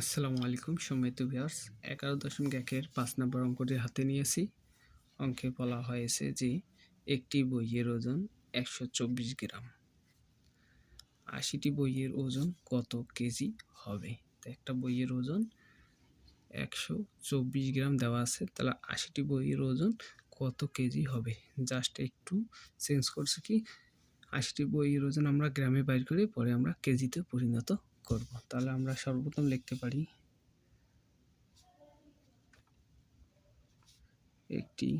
আসসালামু আলাইকুম, সম্মানিত ভিউয়ার্স। এগারো দশমিক একের পাঁচ নম্বর অঙ্কটি হাতে নিয়েছি। অঙ্কে বলা হয়েছে যে, একটি বইয়ের ওজন একশো চব্বিশ গ্রাম। আশিটি বইয়ের ওজন কত কেজি হবে? তো একটা বইয়ের ওজন একশো চব্বিশ গ্রাম দেওয়া আছে। তাহলে আশিটি বইয়ের ওজন কত কেজি হবে? জাস্ট একটু চেঞ্জ করছে কি, আশিটি বইয়ের ওজন আমরা গ্রামে বাইর করে পরে আমরা কেজিতে পরিণত করব। তাহলে আমরা সর্বপ্রথম লিখতে পারি একটি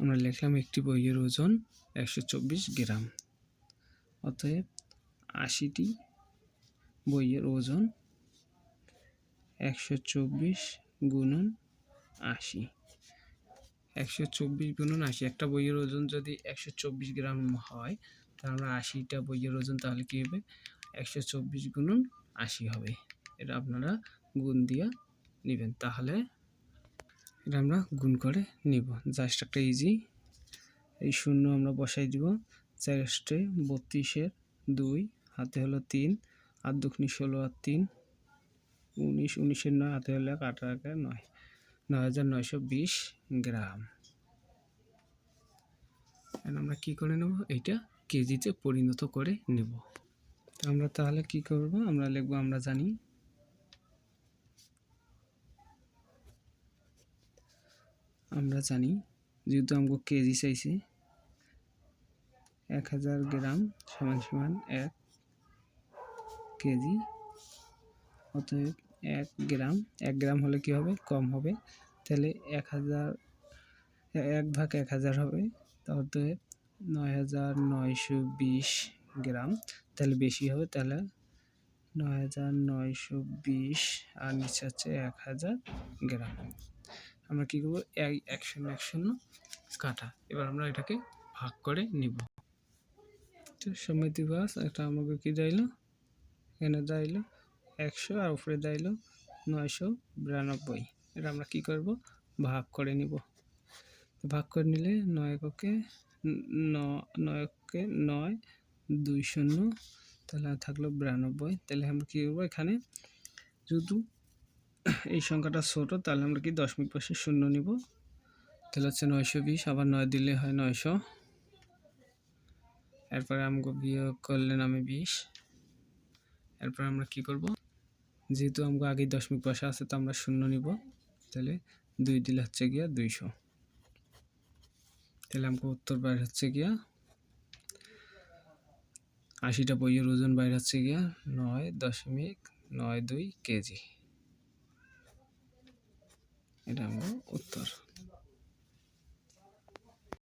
আমরা লিখলাম একটি বইয়ের ওজন একশো চব্বিশ গ্রাম। অতএব আশিটি বইয়ের ওজন একশো চব্বিশ গুণন আশি। একশো চব্বিশ গুণন আশি। একটা বইয়ের ওজন যদি একশো চব্বিশ গ্রাম হয়, তাহলে আশিটা বইয়ের ওজন তাহলে কী হবে? একশো চব্বিশ গুণন আশি হবে। এটা আপনারা গুণ দিয়ে নেবেন। তাহলে এটা আমরা গুণ করে নিব। জাস্ট একটা ইজি এই শূন্য আমরা বসাই দিব। চারটে বত্রিশের দুই, হাতে হলো তিন, আর দুখনি ষোলো আর তিন, উনিশ, উনিশের নয়, হাতে হলো এক, আঠারো নয়। নয় হাজার নয়শো বিশ গ্রাম। আমরা কি করে নেব? এইটা কেজিতে পরিণত করে নেব। আমরা তাহলে কি করব? আমরা লিখব, আমরা জানি আমরা জানি যেহেতু আমাকে কেজি চাইছে, এক হাজার গ্রাম সমান সমান এক কেজি, অতএব এক গ্রাম এক গ্রাম হলে কি হবে? কম হবে। তাহলে এক হাজার, এক ভাগ এক হাজার হবে। তাহলে নয় হাজার নয়শো বিশ গ্রাম। তাহলে বেশি হবে, তাহলে নয় হাজার নয়শো বিশ আর নিচে হচ্ছে এক হাজার গ্রাম। আমরা কী করব? এক এক শূন্য এক শূন্য কাটা। এবার আমরা এটাকে ভাগ করে নিব। তো সমিতি বাস এটা আমাকে কি দাইলো এখানে দাইলো একশো আর উপরে দাইলো নয়শো বিরানব্বই। এটা আমরা কি করব? ভাগ করে নিব। ভাগ করে নিলে নয় এককে নয় এককে নয়, দুই শূন্য, তাহলে থাকল বিরানব্বই। তাহলে আমরা কী করব এখানে? যেহেতু এই সংখ্যাটা ছোটো, তাহলে আমরা কি দশমিক পাশে শূন্য নিব। তাহলে হচ্ছে নয়শো বিশ, আবার নয় দিলে হয় নয়শো। এরপরে আমাকে বিয়োগ করলেন আমি বিশ। এরপর আমরা কি করব? যেহেতু আমরা আগে দশমিক পয়সা আছে, তো আমরা শূন্য নিব। তাহলে দুই দিলে হচ্ছে গিয়া দুইশো। তাহলে আমাকে উত্তর বাইর হচ্ছে গিয়া আশিটা বইয়ের ওজন বাইর হচ্ছে গিয়া নয় দশমিক নয় দুই কেজি। এটা আমার উত্তর।